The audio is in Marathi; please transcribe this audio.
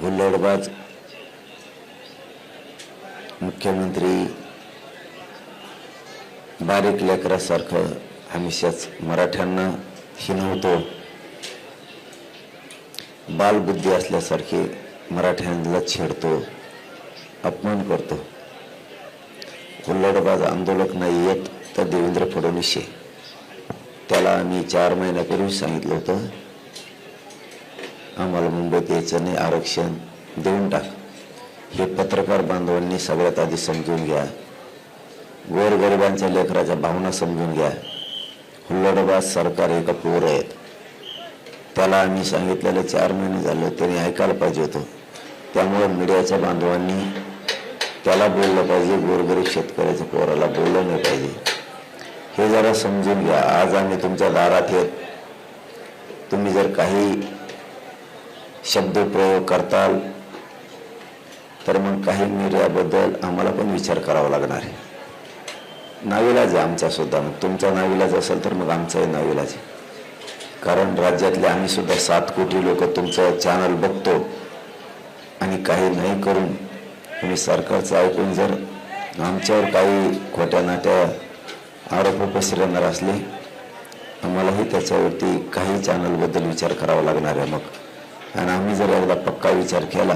हुल्लडबाज मुख्यमंत्री बारीक लेकरासारखं हमेशाच मराठ्यांना हिनवतो. बालबुद्धी असल्यासारखे मराठ्यांना छेडतो. अपमान करतो. हुल्लडबाज आंदोलक नाही येत तर देवेंद्र फडणवीस त्याला आम्ही चार महिन्यापूर्वी सांगितलं होतं आम्हाला मुंबईत यायचं नाही आरक्षण देऊन टाक. हे पत्रकार बांधवांनी सगळ्यात आधी समजून घ्या. गोरगरिबांच्या लेकराच्या भावना समजून घ्या. हुल्लडबाज सरकार एका पोर आहेत. त्याला आम्ही सांगितलेलं चार महिने झालं त्याने ऐकायला पाहिजे होतं. त्यामुळे मीडियाच्या बांधवांनी त्याला बोललं पाहिजे गोरगरीब शेतकऱ्याच्या पोराला बोललं नाही पाहिजे. हे जरा समजून घ्या. आज आम्ही तुमच्या दारात येत तुम्ही जर काही शब्दप्रयोग करताल तर मग काही मीडियाबद्दल आम्हाला पण विचार करावा लागणार आहे. नाविलाज आहे आमचा सुद्धा मग तुमचा नाविलाज असेल तर मग आमचाही नाविलाज आहे. कारण राज्यातले आम्ही सुद्धा सात कोटी लोक तुमचं चॅनल बघतो आणि काही नाही करून तुम्ही सरकारचं ऐकून जर आमच्यावर काही खोट्या नाट्या आरोप पसरवणार असले आम्हालाही त्याच्यावरती काही चॅनलबद्दल विचार करावा लागणार आहे मग. आणि आम्ही जर एकदा पक्का विचार केला